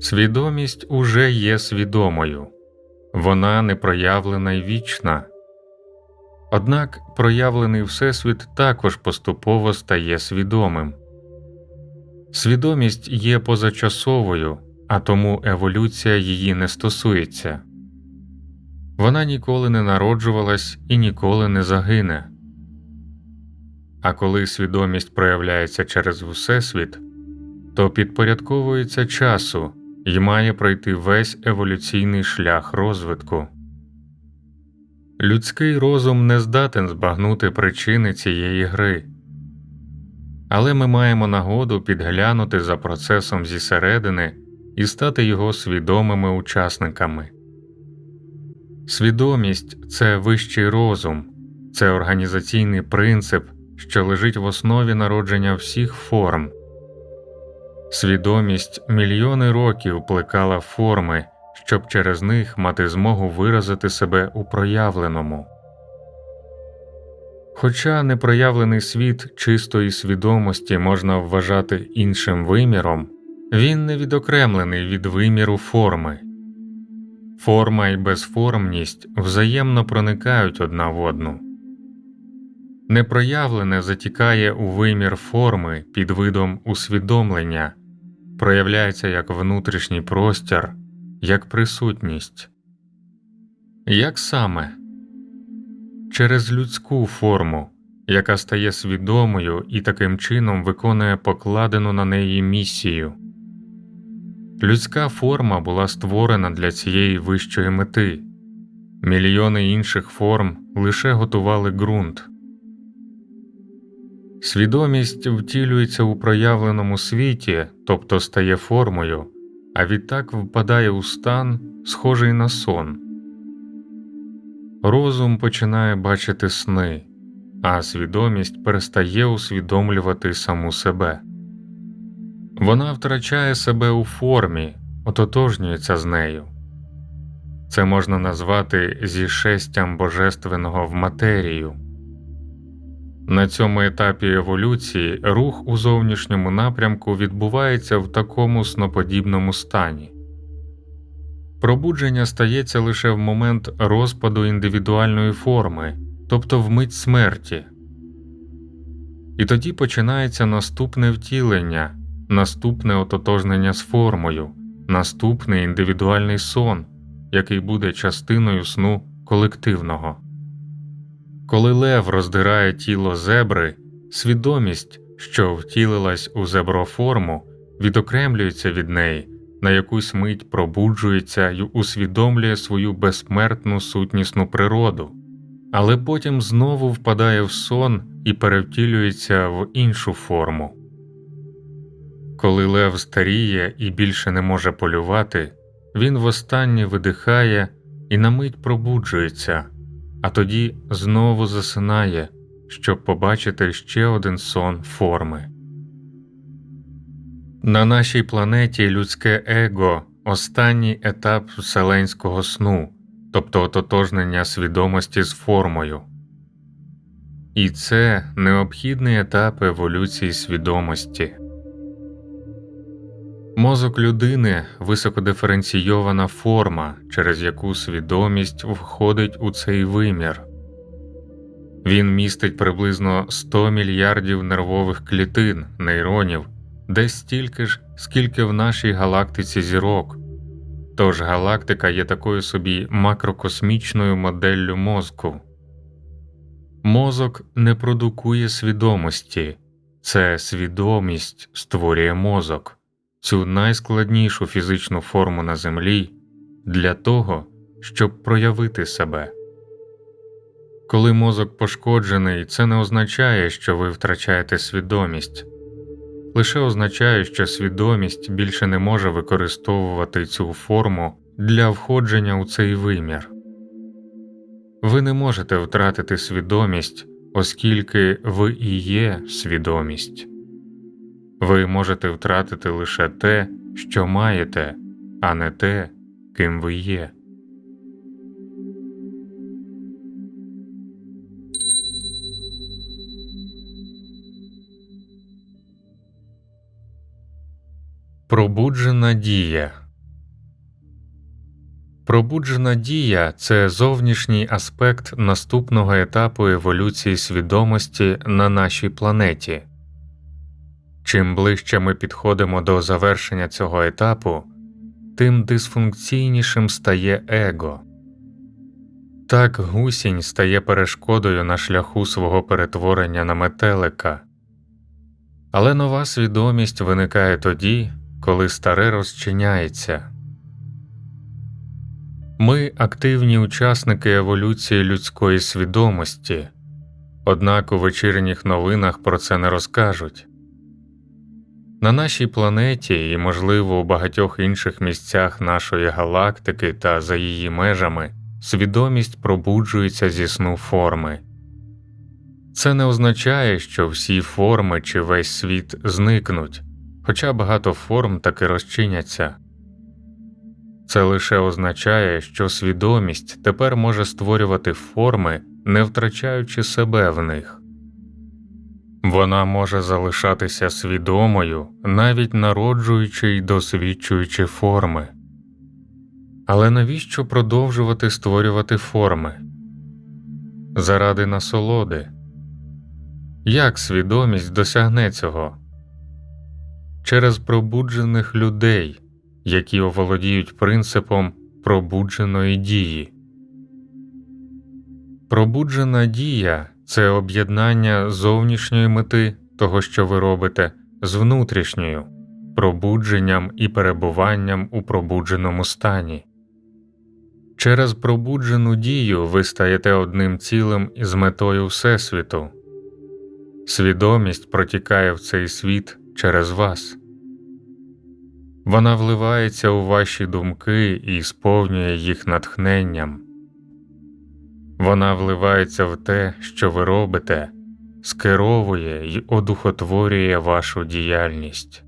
Свідомість уже є свідомою, вона непроявлена й вічна. Однак проявлений Всесвіт також поступово стає свідомим. Свідомість є позачасовою, а тому еволюція її не стосується. Вона ніколи не народжувалась і ніколи не загине. А коли свідомість проявляється через Всесвіт, то підпорядковується часу і має пройти весь еволюційний шлях розвитку. Людський розум не здатен збагнути причини цієї гри, але ми маємо нагоду підглянути за процесом зісередини і стати його свідомими учасниками. Свідомість це вищий розум, це організаційний принцип, що лежить в основі народження всіх форм. Свідомість мільйони років плекала форми, щоб через них мати змогу виразити себе у проявленому. Хоча непроявлений світ чистої свідомості можна вважати іншим виміром, він не відокремлений від виміру форми. Форма і безформність взаємно проникають одна в одну. Непроявлене затікає у вимір форми під видом усвідомлення, проявляється як внутрішній простір, як присутність. Як саме через людську форму, яка стає свідомою і таким чином виконує покладену на неї місію. Людська форма була створена для цієї вищої мети, мільйони інших форм лише готували ґрунт. Свідомість втілюється у проявленому світі, тобто стає формою, а відтак впадає у стан, схожий на сон. Розум починає бачити сни, а свідомість перестає усвідомлювати саму себе. Вона втрачає себе у формі, ототожнюється з нею. Це можна назвати зішестям божественного в матерію. На цьому етапі еволюції рух у зовнішньому напрямку відбувається в такому сноподібному стані. Пробудження стається лише в момент розпаду індивідуальної форми, тобто в мить смерті. І тоді починається наступне втілення, наступне ототожнення з формою, наступний індивідуальний сон, який буде частиною сну колективного. Коли лев роздирає тіло зебри, свідомість, що втілилась у зеброформу, відокремлюється від неї, на якусь мить пробуджується й усвідомлює свою безсмертну сутнісну природу, але потім знову впадає в сон і перевтілюється в іншу форму. Коли лев старіє і більше не може полювати, він востаннє видихає і на мить пробуджується а тоді знову засинає, щоб побачити ще один сон форми. На нашій планеті людське его останній етап вселенського сну, тобто ототожнення свідомості з формою. І це необхідний етап еволюції свідомості. Мозок людини високодиференційована форма, через яку свідомість входить у цей вимір. Він містить приблизно 100 мільярдів нервових клітин, нейронів, десь стільки ж, скільки в нашій галактиці зірок. Тож галактика є такою собі макрокосмічною моделлю мозку. Мозок не продукує свідомості, це свідомість створює мозок цю найскладнішу фізичну форму на землі для того, щоб проявити себе. Коли мозок пошкоджений, це не означає, що ви втрачаєте свідомість, лише означає, що свідомість більше не може використовувати цю форму для входження у цей вимір. Ви не можете втратити свідомість, оскільки ви і є свідомість. Ви можете втратити лише те, що маєте, а не те, ким ви є. Пробуджена дія Пробуджена дія це зовнішній аспект наступного етапу еволюції свідомості на нашій планеті. Чим ближче ми підходимо до завершення цього етапу, тим дисфункційнішим стає его. Так гусінь стає перешкодою на шляху свого перетворення на метелика, але нова свідомість виникає тоді, коли старе розчиняється. Ми активні учасники еволюції людської свідомості, однак у вечірніх новинах про це не розкажуть. На нашій планеті і, можливо, у багатьох інших місцях нашої галактики та за її межами свідомість пробуджується зі сну форми. Це не означає, що всі форми чи весь світ зникнуть, хоча багато форм таки розчиняться. Це лише означає, що свідомість тепер може створювати форми, не втрачаючи себе в них. Вона може залишатися свідомою, навіть народжуючи й досвідчуючи форми. Але навіщо продовжувати створювати форми? Заради насолоди? Як свідомість досягне цього? Через пробуджених людей, які оволодіють принципом пробудженої дії. Пробуджена дія це об'єднання зовнішньої мети того, що ви робите, з внутрішньою, пробудженням і перебуванням у пробудженому стані. Через пробуджену дію ви стаєте одним цілим із метою Всесвіту. Свідомість протікає в цей світ через вас. Вона вливається у ваші думки і сповнює їх натхненням. Вона вливається в те, що ви робите, скеровує й одухотворює вашу діяльність.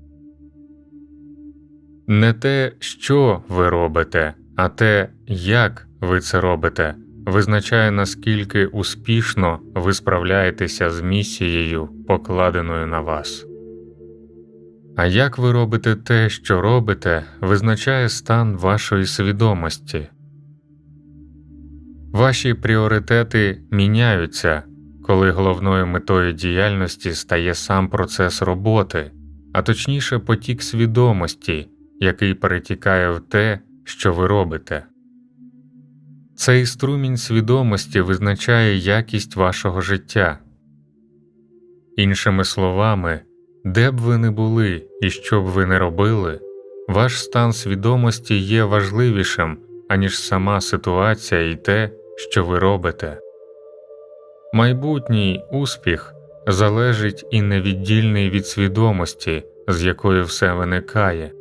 Не те, що ви робите, а те, як ви це робите, визначає наскільки успішно ви справляєтеся з місією, покладеною на вас. А як ви робите те, що робите, визначає стан вашої свідомості. Ваші пріоритети міняються, коли головною метою діяльності стає сам процес роботи, а точніше потік свідомості, який перетікає в те, що ви робите. Цей струмінь свідомості визначає якість вашого життя. Іншими словами, де б ви не були і що б ви не робили, ваш стан свідомості є важливішим, аніж сама ситуація і те, що ви робите. Майбутній успіх залежить і невіддільний від свідомості, з якої все виникає.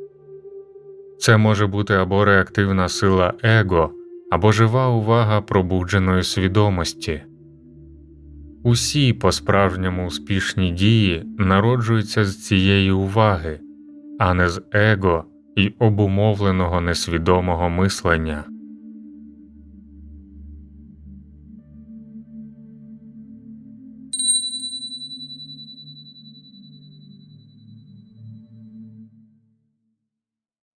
Це може бути або реактивна сила его, або жива увага пробудженої свідомості. Усі по справжньому успішні дії народжуються з цієї уваги, а не з его і обумовленого несвідомого мислення.